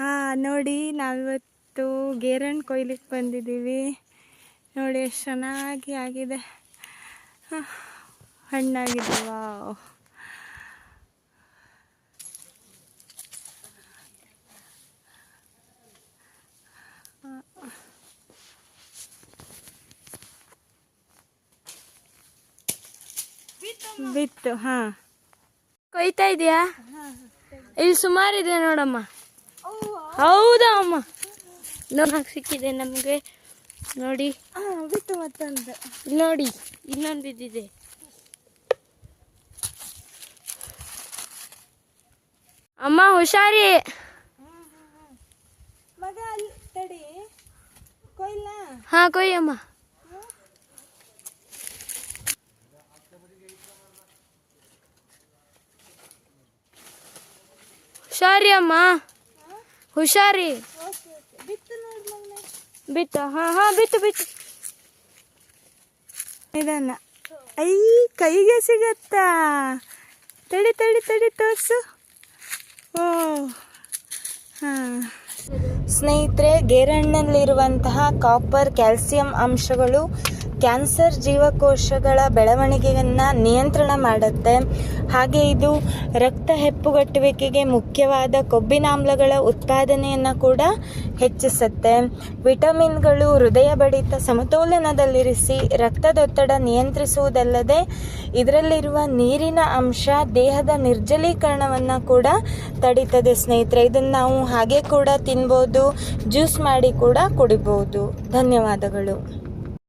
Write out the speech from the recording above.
ಹಾಂ, ನೋಡಿ, ನಾವಿವತ್ತು ಗೇರನ್ ಕೊಯ್ಲಿಕ್ಕೆ ಬಂದಿದ್ದೀವಿ. ನೋಡಿ, ಎಷ್ಟು ಚೆನ್ನಾಗಿ ಆಗಿದೆ. ಹಣ್ಣಾಗಿದೆ, ವಾವ್. ಬಿತ್ತು, ಹಾಂ. ಕೊಯ್ತಾ ಇದೆಯಾ? ಇಲ್ಲಿ ಸುಮಾರಿದೆ ನೋಡಮ್ಮ. ಹೌದಾ ಅಮ್ಮ. ನೋಡಕ್ ಸಿಕ್ಕಿದೆ ನಮಗೆ. ನೋಡಿ. ಬಿಟ್ಟು ಮತ್ತೊಂದು. ನೋಡಿ ಇನ್ನೊಂದು ಬಿದ್ದಿದೆ. ಅಮ್ಮ ಹುಷಾರಿ. ಮಗ ಅಲ್ಲಿ ತಡಿ. ಕೊಯ್ಲ. ಹಾ ಕೊಯ್ಯಮ್ಮ ಹುಷಾರಿ ಅಮ್ಮ. ಹುಷಾರಿ. ಬಿತ್ತು ಹಾ ಹಾ ಬಿತ್ತು ಬಿತ್ತು ಇದನ್ನ ಐ, ಕೈಗೆ ಸಿಗತ್ತಾ? ತಡಿ ತಡಿ ತಡಿ, ತೋರ್ಸು. ಓ, ಹಾಂ. ಸ್ನೇಹಿತರೆ ಗೇರಣ್ಣಲ್ಲಿರುವಂತಹ ಕಾಪರ್ ಕ್ಯಾಲ್ಸಿಯಂ ಅಂಶಗಳು ಕ್ಯಾನ್ಸರ್ ಜೀವಕೋಶಗಳ ಬೆಳವಣಿಗೆಯನ್ನು ನಿಯಂತ್ರಣ ಮಾಡುತ್ತೆ. ಹಾಗೆ ಇದು ರಕ್ತ ಹೆಪ್ಪುಗಟ್ಟುವಿಕೆಗೆ ಮುಖ್ಯವಾದ ಕೊಬ್ಬಿನಾಮ್ಲಗಳ ಉತ್ಪಾದನೆಯನ್ನು ಕೂಡ ಹೆಚ್ಚಿಸುತ್ತೆ. ವಿಟಮಿನ್ಗಳು ಹೃದಯ ಬಡಿತ ಸಮತೋಲನದಲ್ಲಿರಿಸಿ ರಕ್ತದೊತ್ತಡ ನಿಯಂತ್ರಿಸುವುದಲ್ಲದೆ ಇದರಲ್ಲಿರುವ ನೀರಿನ ಅಂಶ ದೇಹದ ನಿರ್ಜಲೀಕರಣವನ್ನು ಕೂಡ ತಡೀತದೆ ಸ್ನೇಹಿತರೆ. ಇದನ್ನು ನಾವು ಹಾಗೆ ಕೂಡ ತಿನ್ಬೋದು, ಜ್ಯೂಸ್ ಮಾಡಿ ಕೂಡ ಕುಡಿಬೋದು. ಧನ್ಯವಾದಗಳು.